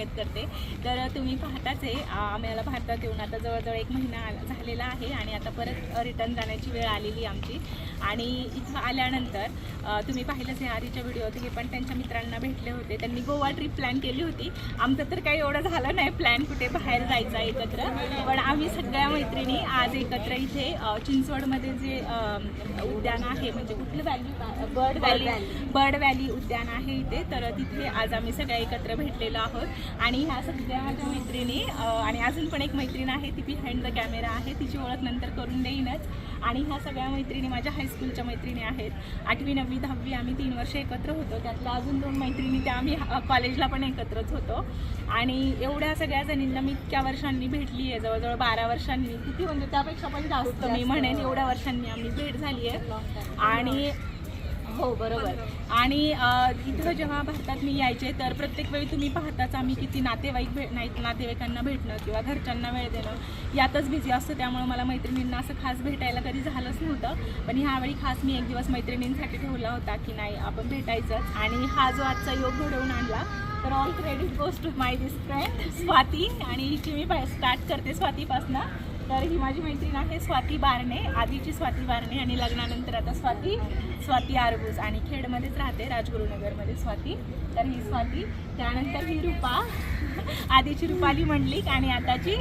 स्वागत करते. तर तुम्ही पाहताच आहे आम्हाला भारतात येऊन आता जवळजवळ एक महिना आला- झालेला आहे आणि आता परत रिटर्न जाण्याची वेळ आलेली आमची. आणि इथं आल्यानंतर तुम्ही पाहिलंच आहे आधीच्या व्हिडिओत हे पण त्यांच्या मित्रांना भेटले होते. त्यांनी गोवा ट्रिप प्लॅन केली होती. आमचं तर काही एवढं झालं नाही प्लॅन कुठे बाहेर जायचं एकत्र. पण आम्ही सगळ्या मैत्रिणी आज एकत्र इथे चिंचवडमध्ये जे उद्यान आहे म्हणजे कुठलं valley bird valley bird valley उद्यान आहे इथे. तर तिथे आज आम्ही सगळ्या एकत्र भेटलेलो आहोत. आणि ह्या सगळ्या माझ्या मैत्रिणी आणि अजून पण एक मैत्रीण आहे ती बिहाइंड द कॅमेरा आहे. तिची ओळख नंतर करून देईनच. आणि ह्या सगळ्या मैत्रिणी माझ्या हायस्कूलच्या मैत्रिणी आहेत. आठवी नववी दहावी आम्ही तीन वर्ष एकत्र होतो. त्यातल्या अजून दोन मैत्रिणी त्या आम्ही कॉलेजला पण एकत्रच होतो. आणि एवढ्या सगळ्या जणींना मी इतक्या वर्षांनी भेटली आहे. जवळजवळ बारा वर्षांनी. किती म्हणजे त्यापेक्षा पण जास्त मी म्हणेन एवढ्या वर्षांनी आम्ही भेट झाली आहे. आणि हो बरोबर. आणि इथं जेव्हा भारतात मी यायचे तर प्रत्येक वेळी तुम्ही पाहताच आम्ही किती नातेवाईक भे नाही नातेवाईकांना भेटणं किंवा घरच्यांना वेळ देणं. यातच बिझी असतं त्यामुळे मला मैत्रिणींना असं खास भेटायला कधी झालंच नव्हतं. पण ह्यावेळी खास मी एक दिवस मैत्रिणींसाठी ठेवला होता की नाही आपण भेटायचंच. आणि हा जो आजचा योग घडवून आणला तर all credit goes to my this friend Swati. आणि हिची मी स्टार्ट करते स्वातीपासनं. तर ही माझी मैत्रीण आहे स्वाती बारणे आधीची स्वाती बारणे आणि लग्नानंतर आता स्वाती स्वाती आरबूज. आणि खेडमध्येच राहते राजगुरुनगरमध्ये स्वाती. तर ही स्वाती. त्यानंतर ही रूपा. आधीची रुपाली मंडलिक आणि आताची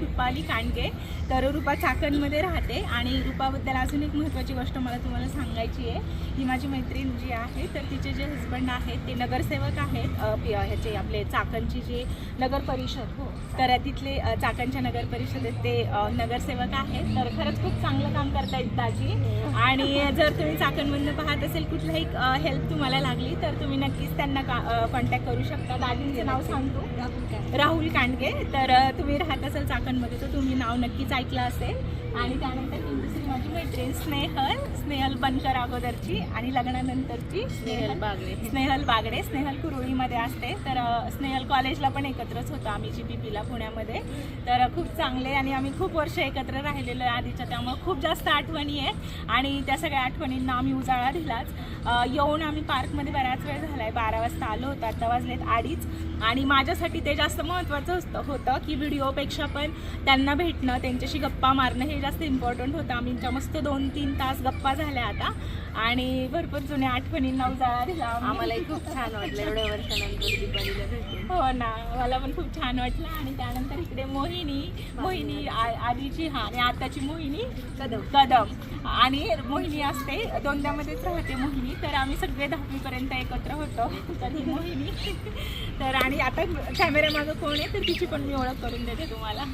रुपाली कांडगे. तर रुपा चाकणमध्ये राहते आणि रुपाबद्दल अजून एक महत्त्वाची गोष्ट मला तुम्हाला सांगायची आहे. ही माझी मैत्रीण जी आहे तर तिचे जे हस्बंड आहेत ते नगरसेवक आहेत. ह्याचे आपले चाकणची जे नगर परिषद हो. तर तिथले चाकणच्या नगर परिषदेत ते नगरसेवक आहेत. तर खरंच खूप चांगलं काम करतायत दाजी. आणि जर तुम्ही चाकणमधनं पाहत असेल कुठलाही हेल्प तुम्हाला लागली तर तुम्ही नक्कीच त्यांना कॉन्टॅक्ट करू शकता. दाजींचं नाव सांगतो. राहुल कांडगे. तर तुम्ही राहत असाल चाकणमध्ये तर तुम्ही नाव नक्कीच ऐकलं असेल. आणि त्यानंतर मैत्रीण स्नेहल स्नेहल बनकर अगोदरची आणि लग्नानंतरची. स्नेहल बागडे. स्नेहल बागडे. स्नेहल कुरुळीमध्ये असते. तर स्नेहल कॉलेजला पण एकत्रच होतो आम्ही जी पी पीला पुण्यामध्ये. तर खूप चांगले आणि आम्ही खूप वर्ष एकत्र राहिलेलो आहे आधीच्या. त्यामुळे खूप जास्त आठवणी आहेत आणि त्या सगळ्या आठवणींना आम्ही उजाळा दिलाच. येऊन आम्ही पार्कमध्ये बराच वेळ झाला आहे बारा वाजता आलो होतो. आता वाजलेत अडीच. आणि माझ्यासाठी ते जास्त महत्त्वाचं असतं होतं की व्हिडिओपेक्षा पण त्यांना भेटणं त्यांच्याशी गप्पा मारणं हे जास्त इम्पॉर्टंट होतं. आम्हीच्या मस्त दोन तीन तास गप्पा झाल्या आता. आणि भरपूर जुन्या आठवणींना उजाळा दिला आम्ही. आम्हालाही खूप छान वाटलं. एवढ्या वर्षानंतर भेटून. हो ना. मला पण खूप छान वाटलं. आणि त्यानंतर इकडे मोहिनी मोहिनी आ- आधीची हा आणि आताची मोहिनी कदम. कदम. आणि मोहिनी असते दोनद्यामध्येच राहते मोहिनी. तर आम्ही सगळे दहावीपर्यंत एकत्र होतो. तर ही मोहिनी. तर आणि आता कॅमेऱ्यामागं कोण आहे? तर तिची पण मी ओळख करून देते तुम्हाला.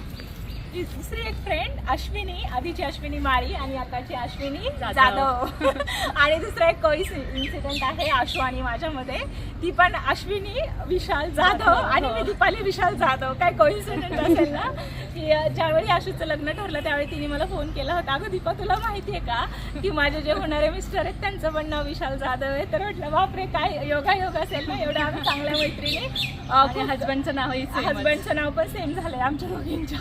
दुसरी एक फ्रेंड अश्विनी आधीची अश्विनी माळी आणि आताची अश्विनी जाधव. आणि दुसरा एक कोई इन्सिडेंट आहे आशू आणि माझ्यामध्ये. ती पण अश्विनी विशाल जाधव आणि मी दीपाली विशाल जाधव. काय कोइन्सिडेंट असेल ना? की ज्यावेळी आशूचं लग्न ठरलं त्यावेळी तिने मला फोन केला होता. अगं दीपा तुला माहिती आहे का? की माझे जे होणारे मिस्टर आहेत त्यांचं पण नाव विशाल जाधव आहे. तर म्हटलं बापरे काय योगा योग असेल ना एवढ्या आम्ही चांगल्या मैत्रिणी. हजबंडचं नावही हजबंडचं नाव पण सेम झालंय आमच्या दोघींच्या.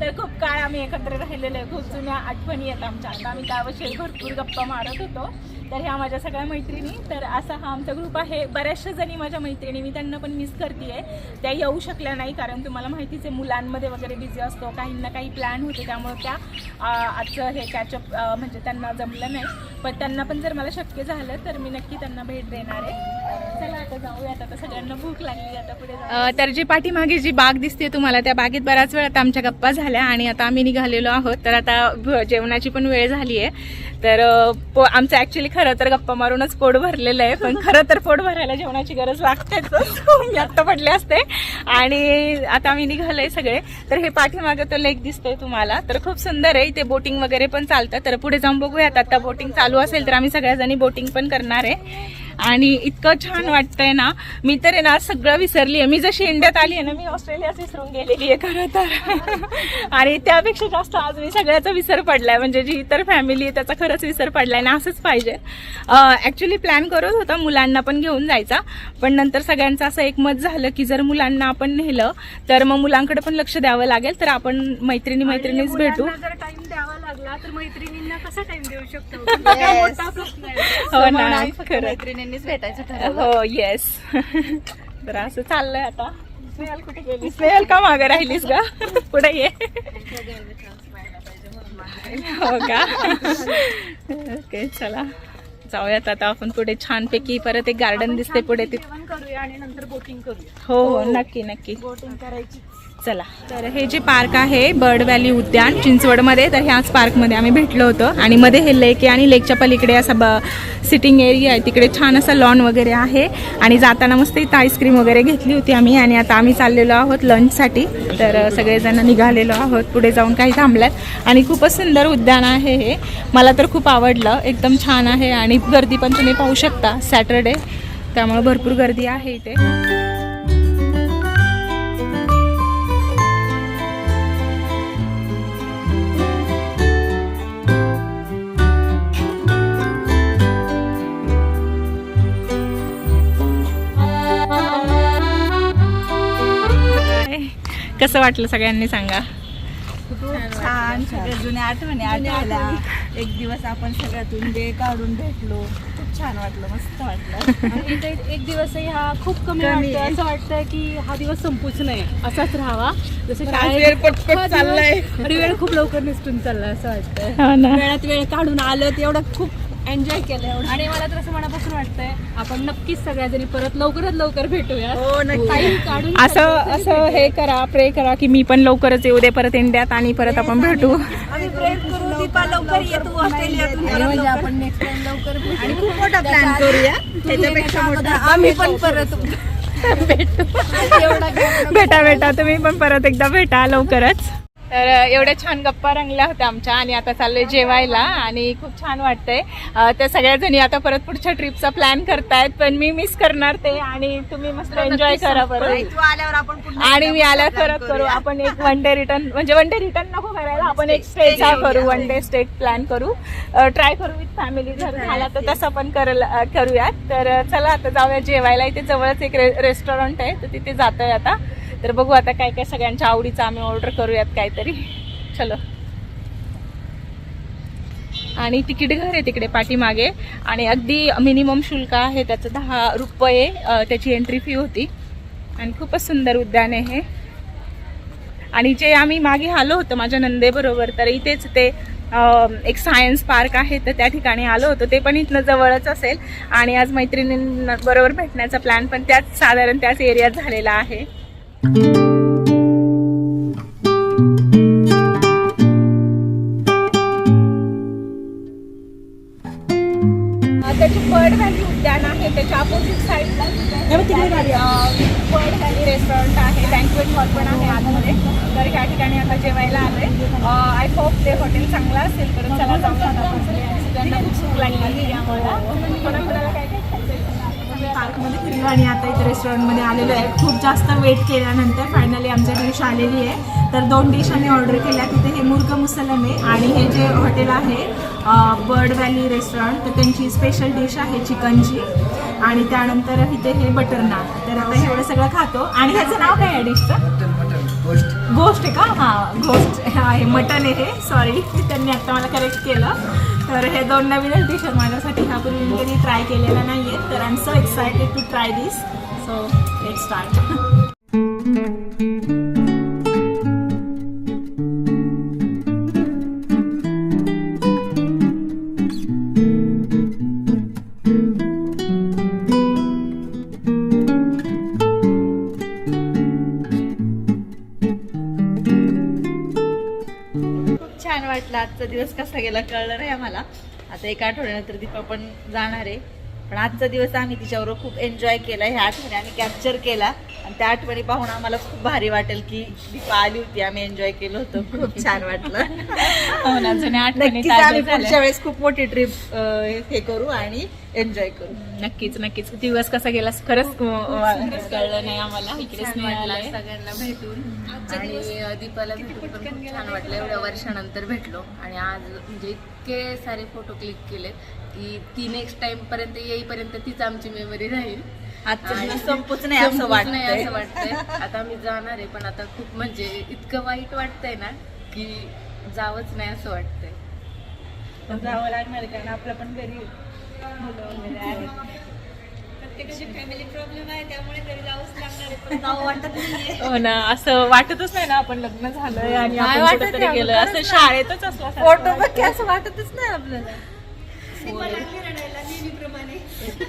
तर खूप काळ आम्ही एकत्र राहिलेलो आहे. खूप जुन्या आठवणी आहेत आमच्या. आता आम्ही त्याविषयी भरपूर गप्पा मारत होतो. तर ह्या माझ्या सगळ्या मैत्रिणी. तर असा हा आमचा ग्रुप आहे. बऱ्याचशा जणी माझ्या मैत्रिणी मी त्यांना पण मिस करते त्या येऊ शकल्या नाही कारण तुम्हाला माहितीच आहे मुलांमध्ये वगैरे बिझी असतो. काहींना काही प्लॅन होते त्यामुळे त्या आजचं हे कॅचअप म्हणजे त्यांना जमलं नाही. पण त्यांना पण जर मला शक्य झालं तर मी नक्की त्यांना भेट देणार आहे. चला आता जाऊयात आता सगळ्यांना भूक लागली. आता पुढे तर जी पाठीमागे जी बाग दिसते तुम्हाला त्या बागेत बऱ्याच वेळ आता आमच्या गप्पा झाल्या आणि आता आम्ही निघालेलो आहोत. तर आता भ- जेवणाची पण वेळ झाली आहे तर पो- आमचं ऍक्च्युली खरं तर गप्पा मारूनच पोट भरलेलं आहे पण खरं तर पोट भरायला जेवणाची गरज लागतेच मी आत्ता पडले असते. आणि आता आम्ही निघालोय सगळे. तर हे पाठीमागे तो लेक दिसतोय तुम्हाला. तर खूप सुंदर आहे. इथे बोटिंग वगैरे पण चालतं. तर पुढे जाऊन बघूयात. आता बोटिंग चालू असेल तर आम्ही सगळ्याजणी बोटिंग पण करणार आहे. आणि इतकं छान वाटतंय ना. मी तर आहे ना सगळं विसरली आहे. मी जशी इंडियात आली आहे ना मी ऑस्ट्रेलियाच विसरून गेलेली आहे खरं तर. आणि त्यापेक्षा जास्त आज मी सगळ्याचा विसर पडलाय. म्हणजे जी इतर फॅमिली आहे त्याचा खरंच विसर पडलाय ना असंच पाहिजे. ऍक्च्युली प्लॅन करत होता मुलांना पण घेऊन जायचा. पण नंतर सगळ्यांचं असं एकमत झालं की जर मुलांना आपण नेलं तर मग मुलांकडे पण लक्ष द्यावं लागेल. तर आपण मैत्रिणी मैत्रिणीच भेटू. लागला तर मैत्रिणींना कसा टाइम देऊ शकतो? Yes. मोठा प्रश्न आहे. हो म्हणून ना आम्ही फक्त खरं. मैत्रिणींनीच भेटायचं ठरवलं. हो येस तर असं चाललंय आता. स्नेहल कुठे गेली? स्नेहल का मागे राहिलीस का पुढे ये. हो का? ओके चला. जाऊयात आता आपण पुढे छानपैकी. परत एक गार्डन दिसते पुढे ते. जेवण करूया आणि नंतर बोटिंग करूया. हो हो नक्की नक्की. बोटिंग करायची चला. तर हे जे पार्क आहे बर्ड व्हॅली उद्यान चिंचवडमध्ये तर ह्याच पार्कमध्ये आम्ही भेटलो होतो. आणि मध्ये हे लेक आहे आणि लेकच्या पलीकडे असा ब सिटिंग एरिया आहे. तिकडे छान असा लॉन वगैरे आहे. आणि जाताना मस्त इथं आईस्क्रीम वगैरे घेतली होती आम्ही. आणि आता आम्ही चाललेलो आहोत लंचसाठी तर सगळेजण निघालेलो आहोत. पुढे जाऊन काही थांबल्यात. आणि खूपच सुंदर उद्यान आहे हे. मला तर खूप आवडलं. एकदम छान आहे. आणि गर्दी पण तुम्ही पाहू शकता सॅटरडे. त्यामुळे भरपूर गर्दी आहे इथे. कसं वाटलं सगळ्यांनी सांगा? छान सगळ्या जुन्या आठवणी आठवल्या. एक दिवस आपण सगळ्यातून वेळ काढून भेटलो. खूप छान वाटलं मस्त वाटलं. आणि एक दिवसही हा खूप कमी वाटतो. असं वाटतं की हा दिवस संपूच नये. असाच राहावा. जसं वेळ पटपट चाललाय. आणि वेळ खूप लवकर निसटून चाललाय असं वाटतंय. हो ना. वेळात वेळ काढून आलं एवढं खूप एन्जॉय केलं एवढं. आणि मला तर असं मनापासून वाटतंय आपण नक्कीच सगळ्याजणी परत लवकरात लवकर भेटूया हो नक्की. टाइम काढून असं असं हे करा प्रे करा की मी पण लवकरच येऊ दे परत इंडियात आणि परत आपण भेटू. आम्ही प्रयत्न करू दीपा लवकर येतो ऑस्ट्रेलियातून म्हणजे आपण नेक्स्ट टाइम लवकर आणि खूप मोठा प्लॅन करूया. त्याच्यापेक्षा मोठा आम्ही पण परत भेटा भेटा. तुम्ही पण परत एकदा भेटा लवकरच. तर एवढ्या छान गप्पा रंगल्या होत्या आमच्या आणि आता चाललोय जेवायला आणि खूप छान वाटतंय. त्या सगळ्या जणी आता परत पुढच्या ट्रिपचा प्लॅन करतायत पण मी मिस करणार ते आणि तुम्ही मस्त एन्जॉय करा परत आणि मी आल्यावर परत करू. आपण एक वन डे रिटर्न म्हणजे वन डे रिटर्न नको करायला आपण एक स्टेचा. करू वन डे स्टे प्लॅन करू. ट्राय करू विथ फॅमिली जर झाला तर तसं पण करूयात. तर चला आता जाऊया जेवायला. इथे जवळच एक रेस्टॉरंट आहे तर तिथे जातोय आता. तर बघू आता काय काय सगळ्यांच्या आवडीचं आम्ही ऑर्डर करूयात काहीतरी. चलो. आणि तिकीट घर आहे तिकडे पाठीमागे. आणि अगदी मिनिमम शुल्क आहे त्याचं दहा रुपये त्याची एंट्री फी होती. आणि खूपच सुंदर उद्यान आहे हे. आणि जे आम्ही मागे आलो होतो माझ्या नंदेबरोबर तर इथेच ते एक सायन्स पार्क आहे तर त्या ठिकाणी आलो होतो. ते पण इथनं जवळच असेल. आणि आज मैत्रिणींबरोबर भेटण्याचा प्लॅन पण त्याच साधारण त्याच एरियात झालेला आहे. त्याची बर्ड व्हॅली उद्यान आहे त्याच्या अपोजिट साईडला बर्ड व्हॅली रेस्टॉरंट आहे बँकवेट हॉल पण आहे आतमध्ये. तर ह्या ठिकाणी आता जेवायला आलोय. आय होप ते हॉटेल चांगलं असेल तर चला जाऊया. आता. सगळ्यांना खूप लागलेली आहे आम्हाला. कोणाकोणाला काय पार्कमध्ये फिरलो आणि आता इथे रेस्टॉरंटमध्ये आलेलो आहे. खूप जास्त वेट केल्यानंतर फायनली आमच्या डिश आलेली आहे. तर दोन डिश आम्ही ऑर्डर केल्या. तिथे हे मुर्ग मुसलम आहे आणि हे जे हॉटेल आहे बर्ड व्हॅली रेस्टॉरंट तर त्यांची स्पेशल डिश आहे चिकनची. आणि त्यानंतर इथे हे बटर नान तर आता एवढं सगळं खातो. आणि ह्याचं नाव काय आहे डिशचं गोष्ट आहे का? हां गोष्ट आहे. मटन आहे हे. सॉरी त्यांनी आता मला करेक्ट केलं. तर हे दोन नवीनच डिश माझ्यासाठी ह्यापूर्वी मी कधी ट्राय केलेला नाही आहे तर I am so excited to try this so let start वाटलं आजचा दिवस कसा गेला कळलं नाही आम्हाला. आता एका आठवड्यानंतर दीपा पण जाणार आहे. पण आजचा दिवस आम्ही तिच्याबरोबर खूप एन्जॉय केला. ह्या आठवणी आम्ही कॅप्चर केला. आणि त्या आठवणी पाहून आम्हाला खूप भारी वाटेल की दीपा आली होती. आम्ही एन्जॉय केलं होतं. खूप छान वाटलं. हो आठवणी नक्कीच आम्ही. पुढच्या वेळेस खूप मोठी ट्रिप हे करू. आणि एन्जॉय करू. नक्कीच नक्कीच. दिवस कसा गेला खरंच कळलं नाही आम्हाला. इकडे छान स्नेहा वाटलं आलाय. सगळ्यांना भेटून. आणि दीपाला भेटून छान वाटलं. एवढ्या वर्षानंतर भेटलो. आणि आज म्हणजे इतके सारे फोटो क्लिक केले की ती नेक्स्ट टाइम पर्यंत येईपर्यंत तीच आमची मेमरी राहील. आजचा संपूच नाही असं वाटतंय. असं वाटतंय. आता मी जाणार आहे पण आता खूप म्हणजे इतकं वाईट वाटतंय ना की जावंच नाही असं वाटतंय. जावं लागणार कारण आपलं पण घरी मुलं वगैरे आहेत प्रत्येकाची फॅमिली प्रॉब्लेम आहे त्यामुळे घरी जावंच लागणार आहे पण जावं वाटत नाहीये हो ना असं वाटतच नाही ना आपण लग्न झालंय आणि नाही आपण वाटत कुठेतरी आहे, गेलोय. खरंच असं. शाळेतच असला फोटो बघ की असं वाटतच नाही आपल्याला.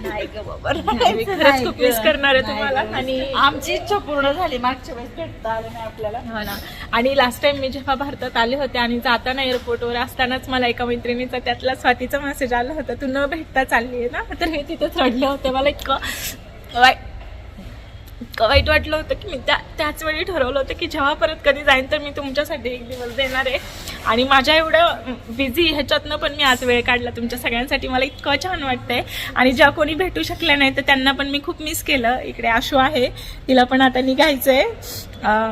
नाही ग बाबा मी खरंच खूप मिस करणार आहे तुम्हाला. आणि आमची इच्छा पूर्ण झाली. मागच्या वेळेस भेटता आलं नाही आपल्याला. हो ना. आणि लास्ट टाइम मी जेव्हा भारतात आले होते आणि जाताना एअरपोर्टवर असतानाच मला एका मैत्रिणीचा त्यातला स्वातीचा मेसेज आला होता तू न भेटता चालली आहे ना? तर मी तिथेच रडले होते. मला इतकं वाईट इतकं वाईट वाटलं होतं की मी त्या त्याच वेळी ठरवलं होतं की जेव्हा परत कधी जाईन तर मी तुमच्यासाठी एक दिवस देणार आहे. आणि माझ्या एवढं बिझी ह्याच्यातनं पण मी आज वेळ काढला तुमच्या सगळ्यांसाठी. मला इतकं छान वाटतंय. आणि ज्या कोणी भेटू शकल्या नाही तर त्यांना पण मी खूप मिस केलं. इकडे आशू आहे. तिला पण आता निघायचं आहे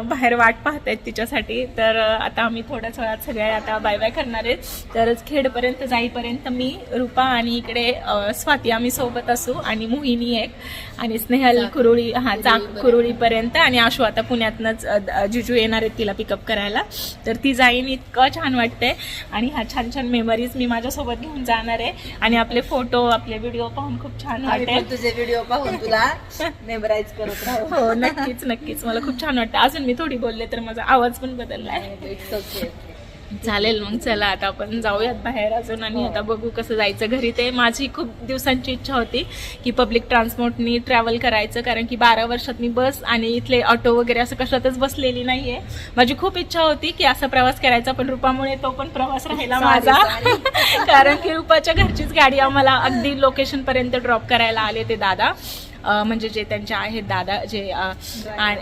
बाहेर वाट पाहतायत तिच्यासाठी. तर आता आम्ही थोड्याच वेळात सगळे आता बाय बाय करणार आहेत. तरच खेडपर्यंत जाईपर्यंत मी रुपा आणि इकडे स्वाती आम्ही सोबत असू आणि मोहिनी एक आणि स्नेहल कुरुळी हा चाक कुरुळीपर्यंत आणि आशू आता पुण्यातनंच जिजू येणार आहेत तिला पिकअप करायला. तर ती जाईन इतकं छान वाटतंय. आणि हा छान छान मेमरीज मी माझ्यासोबत घेऊन जाणार आहे. आणि आपले फोटो आपले व्हिडिओ पाहून खूप छान वाटेल. पण तुझे व्हिडिओ पाहून तुला मेमराईज करत राहू. हो नक्कीच नक्कीच. मला खूप छान वाटतं. अजून मी थोडी बोलले तर माझा आवाज पण बदललाय इट्स ओके चालेल मग चला आता आपण जाऊयात बाहेर अजून आणि आता बघू कसं जायचं घरी. ते माझी खूप दिवसांची इच्छा होती की पब्लिक ट्रान्सपोर्टनी ट्रॅव्हल करायचं कारण की बारा वर्षात मी बस आणि इथले ऑटो वगैरे असं कशातच बसलेली नाहीये. माझी खूप इच्छा होती की असा प्रवास करायचा पण रुपामुळे तो पण प्रवास राहिला माझा. कारण की रुपाच्या घरचीच गाडी आम्हाला अगदी लोकेशन पर्यंत ड्रॉप करायला आले ते दादा. म्हणजे जे त्यांचे आहेत दादा जे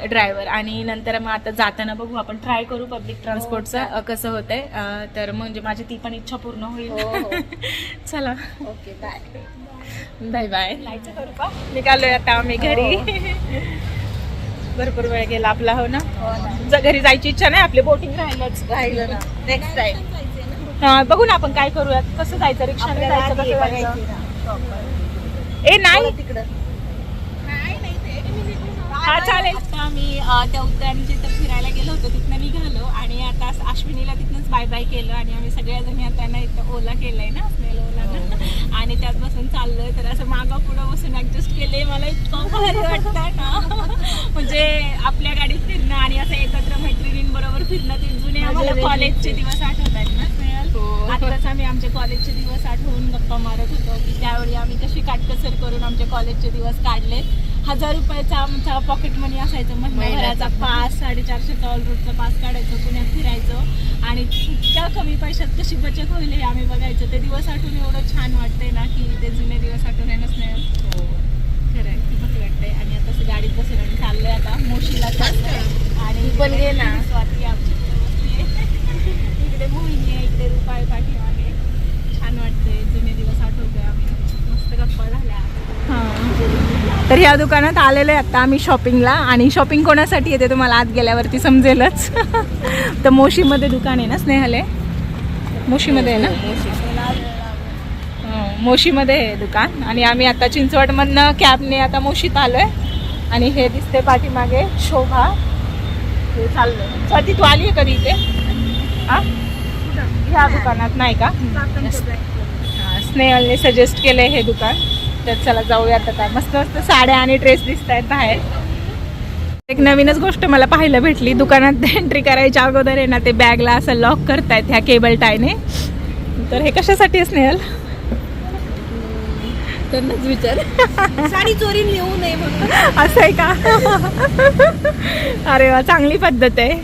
ड्रायव्हर आणि नंतर मग आता जाताना बघू आपण ट्राय करू पब्लिक ट्रान्सपोर्टचं अं, कसं होतंय? तर म्हणजे माझी ती पण इच्छा पूर्ण होईल. चला. ओके बाय बाय बाय निघालोय आता आम्ही घरी. भरपूर वेळ गेला आपला हो ना? घरी जायची इच्छा नाही आपली बोटिंग राहिलंच. राहिलं ना. नेक्स्ट टाइम हा, बघू ना आपण काय करूयात. कसं जायचं? रिक्षाने जायचं कसं जायचं? ए नाही. तिकडं. हा चालेल. आता आम्ही त्या उद्यान जिथं फिरायला गेलो होतो तिथनं निघालो आणि आता अश्विनीला तिथनंच बाय बाय केलं आणि आम्ही सगळ्याजणी आता ना इथं ओला केलाय ना स्नेल ओला आणि त्यात बसून चाललोय तर असं मागं पुढं बसून ऍडजस्ट केले मला इतकं भारी वाटतं ना म्हणजे आपल्या गाडीत फिरणं आणि असं एकत्र मैत्रिणींबरोबर फिरणं ते जुने आम्हाला कॉलेजचे दिवस आठवत आहेत ना स्नेहल? आताच आम्ही आमचे कॉलेजचे दिवस आठवून गप्पा मारत होतो की त्यावेळी आम्ही कशी काटकसर करून आमचे कॉलेजचे दिवस काढले हजार रुपयाचा आमचा पॉकेट मनी असायचं. महिन्याभराचा पास साडेचारशेचा ऑल रोडचा पास काढायचो पुण्यात फिरायचो. आणि इतक्या कमी पैशात कशी बचत होईल हे आम्ही बघायचो. ते दिवस आठवून एवढं छान वाटतंय ना की ते जुने दिवस आठवून येणंच नाही. खरं आहे खूप भारी वाटतंय. आणि आता असं गाडीत बसून आम्ही चाललोय आता. मोशीला चाललोय. आणि पण घे ना. स्वाती आमची इकडे मोहिनी आहे इकडे रुपाय पाठीमागे छान वाटतंय जुने दिवस आठवतोय आम्ही मस्त गप्पा झाल्या तर ह्या दुकानात आलेलो आहे आता आम्ही शॉपिंगला आणि शॉपिंग कोणासाठी येते तुम्हाला आत गेल्यावरती समजेलच. तर मोशीमध्ये दुकान आहे ना स्नेहले? मोशीमध्ये आहे ना? हं, मोशीमध्ये आहे दुकान. आणि आम्ही आता चिंचवडमधनं कॅबने आता मोशीत आलोय. आणि हे दिसते पाठीमागे शोभा. हे चाललोय. स्वाती तू आली आहे कधी इथे? हा ह्या दुकानात नाही का? स्नेहलने सजेस्ट केलंय हे दुकान. तर चला जाऊयात आता. मस्त मस्त साड्या आणि ड्रेस दिसत आहेत बाहेर. एक नवीनच गोष्ट मला पाहायला भेटली. दुकानात एंट्री करायच्या अगोदर आहे ना ते बॅगला असं लॉक करतायत ह्या केबल टायने तर हे कशासाठी स्नेहल? त्यांनाच विचार. साडी चोरी नेऊ नये म्हणून. असं आहे का? अरे वा चांगली पद्धत आहे.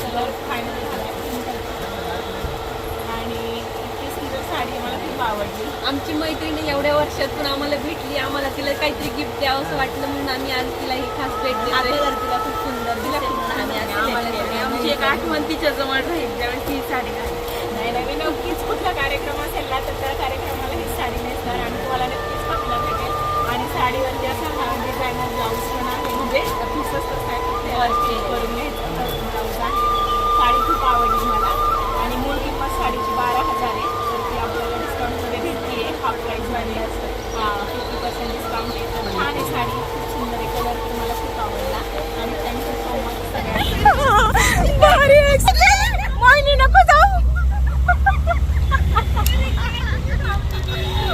कलर फायनल आणि इतकी सुंदर साडी. मला खूप आवडली. आमची मैत्रिणी एवढ्या वर्षातून आम्हाला भेटली. आम्हाला तिला काहीतरी गिफ्ट द्यावं असं वाटलं म्हणून आम्ही आज तिला ही खास भेट दिली. तिला खूप सुंदर केलं. आमची एक आठवण तिच्या जवळ राहील त्यावेळेस ती साडी घालते. नाही नाही मी नक्कीच कुठला कार्यक्रम असेल ना तर त्या कार्यक्रमाला ही साडी नेसणार आणि तुम्हाला नक्कीच पाहायला भेटेल. आणि साडीवरती असा हा डिझायनर ब्लाऊज पण आहे. म्हणजे पीसच कसं आहे. करून साडी खूप आवडली मला. आणि मूळ किंमत साडीची बारा हजार आहे. तर ती आपल्याला डिस्काउंटमध्ये भेटली आहे हाफ प्राईजमध्ये फिफ्टी पर्सेंट डिस्काउंट आहे. तर छान आहे साडी. खूप सुंदर आहे. कलर पण मला खूप आवडला. आणि थँक्यू सो मच मोहिनी नको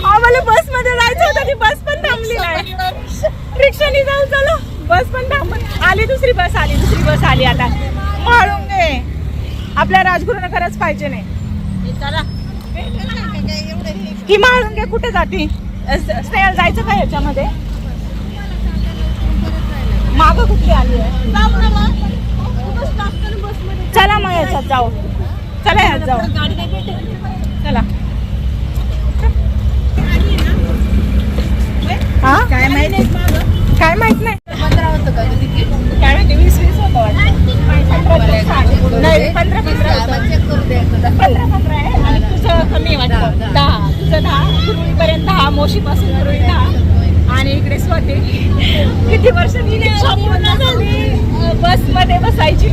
आम्हाला बसमध्ये जायचं होतं ती बस पण थांबली नाही. रिक्षाने जाऊ चलो. बस पण थांब. आली दुसरी बस आली दुसरी बस आली आता. माळून घे. आपल्या राजगुरूनं खरंच पाहिजे नाही. ही कुठे जाती? स्नेहल जायचं का याच्यामध्ये? माग कुठली आली आहे? चला मग याच्यात जाऊ. चला यात जाऊ. चला. हा? काय माहिती काय माहीत नाही. काय माहिती? नाही पंधरा पंधरा पंधरा पंधरा आहे. आणि तुझं कमी वाटतं. दहा. तुझं दहा. कुरुळीपर्यंत दहा. मोशीपासून कुरुळी दहा. आणि इकडे स्वते. किती वर्ष मी पूर्ण झाली बस. मध्ये बसायची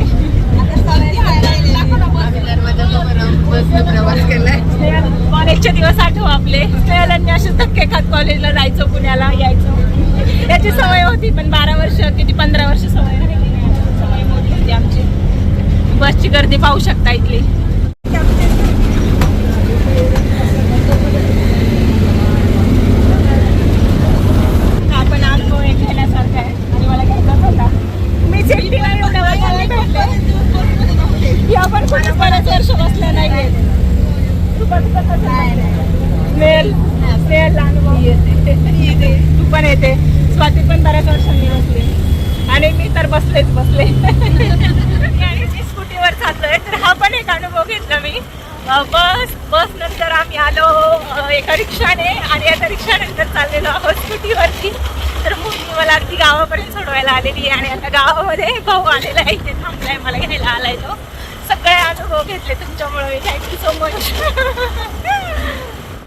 कॉलेजचे दिवस आठव आपले. स्नेहलांनी असे धक्के खात कॉलेजला जायचो पुण्याला यायचो. याची सवय होती पण बारा वर्ष किती पंधरा वर्ष सवय. होती आमची. बसची गर्दी पाहू शकता इथली. आपण अनुभव एक घेण्यासारखा आहे. आणि मला घ्यायचाच होता. मी एकटीला एवढ्या वर्षाला भेटले. की आपण कुठे बऱ्याच वर्ष बसल्या नाही तू अनुभव. येते. तू पण येते. स्वाती पण बऱ्याच वर्षांनी बसली. आणि मी तर बसलेच बसले. आणि मी स्कूटीवर चाललोय तर हा पण एक अनुभव घेतला मी. बस बस नंतर आम्ही आलो एका रिक्षाने आणि आता रिक्षानंतर चाललेलो आहोत स्कूटीवरती. तर मुलगी मला अगदी गावापर्यंत सोडवायला आलेली आणि आता गावामध्ये भाऊ आलेला आहे इथे थांबलाय मला घ्यायला आलाय तो. सगळे अनुभव घेतले तुमच्यामुळे. Thank you so much